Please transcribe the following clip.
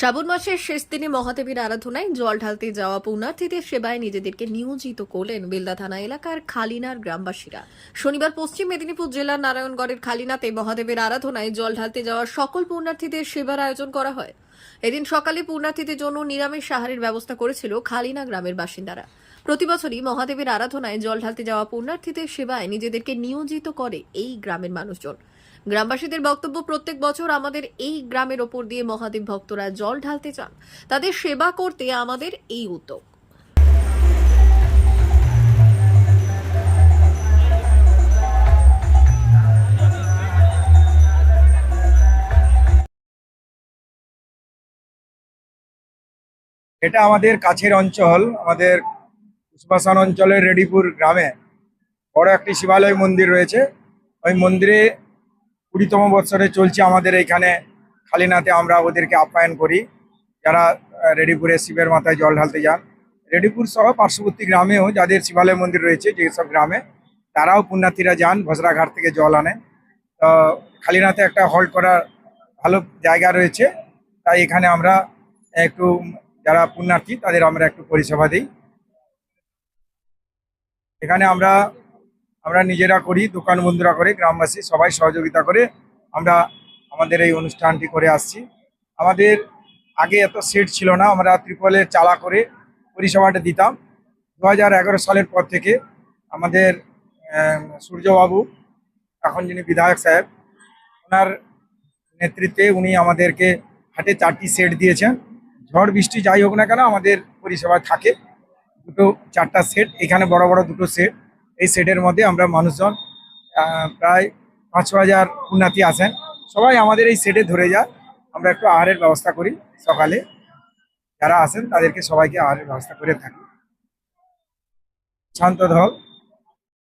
শ্রাবণ মাসের শেষ দিনে মহাদেবীর আরাধনায় জল ঢালতে যাওয়া পুণ্যার্থীদের সেবায় নিজেদেরকে নিয়োজিত করলেন বেলদা থানা এলাকার খালিনার গ্রামবাসীরা। শনিবার পশ্চিম মেদিনীপুর জেলার নারায়ণগড়ের খালিনাতে মহাদেবের আরাধনায় জল ঢালতে যাওয়া সকল পুণ্যার্থীদের সেবার আয়োজন করা হয়। এদিন সকালে পূর্ণার্থীদের জন্য নিরামিষ সাহারের ব্যবস্থা করেছিল খালিনা গ্রামের বাসিন্দারা। প্রতি বছরই মহাদেবের আরাধনায় জল ঢালতে যাওয়া পূর্ণার্থীদের সেবায় নিজেদেরকে নিয়োজিত করে এই গ্রামের মানুষজন। গ্রামবাসীদের বক্তব্য, প্রত্যেক বছর আমাদের এই গ্রামের ওপর দিয়ে মহাদেব ভক্তরা জল ঢালতে চান। তাদের সেবা করতে আমাদের এই উদ্যোগ। এটা আমাদের কাছের অঞ্চল, আমাদের কুশবাসান অঞ্চলের রেডিপুর গ্রামে। বড় একটি শিবালয় মন্দির রয়েছে। ওই মন্দিরে কুড়িতম বৎসরে চলছে আমাদের এইখানে। খালিনাতে আমরা ওদেরকে আপ্যায়ন করি। যারা রেডিপুরে শিবের মাথায় জল ঢালতে যান। রেডিপুর সহ পার্শ্ববর্তী গ্রামেও যাদের শিবালয় মন্দির রয়েছে যেসব গ্রামে, তারাও পুণ্যার্থীরা যান ভসরাঘাট থেকে জল আনে তো খালিনাতে একটা হল্ট করার ভালো জায়গা রয়েছে। তাই এখানে আমরা একটু যারা পুণ্যার্থী, তাদের আমরা একটু পরিষেবা দিই। এখানে আমরা আমরা নিজেরা করি, দোকান বন্ধুরা করে, গ্রামবাসী সবাই সহযোগিতা করে আমরা আমাদের এই অনুষ্ঠানটি করে আসছি। আমাদের আগে এত সেট ছিল না, আমরা ত্রিপলের চালা করে পরিষেবাটা দিতাম। দু হাজার এগারো সালের পর থেকে আমাদের সূর্যবাবু, এখন যিনি বিধায়ক সাহেব, ওনার নেতৃত্বে উনি আমাদেরকে হাটে চারটি সেট দিয়েছেন। ঝড়, বৃষ্টি যাই হোক না কেন আমাদের পরিষেবা থাকে। দুটো, চারটা সেট এখানে বড় বড় দুটো সেট এই সেটের মধ্যে আমরা মানুষজন প্রায় পাঁচ ছ হাজার পুণ্যার্থী আসেন সবাই আমাদের এই সেটে ধরে যায় আমরা একটু আহারের ব্যবস্থা করি সকালে। যারা আসেন তাদেরকে সবাইকে আহারের ব্যবস্থা করে থাকি। শান্ত ধল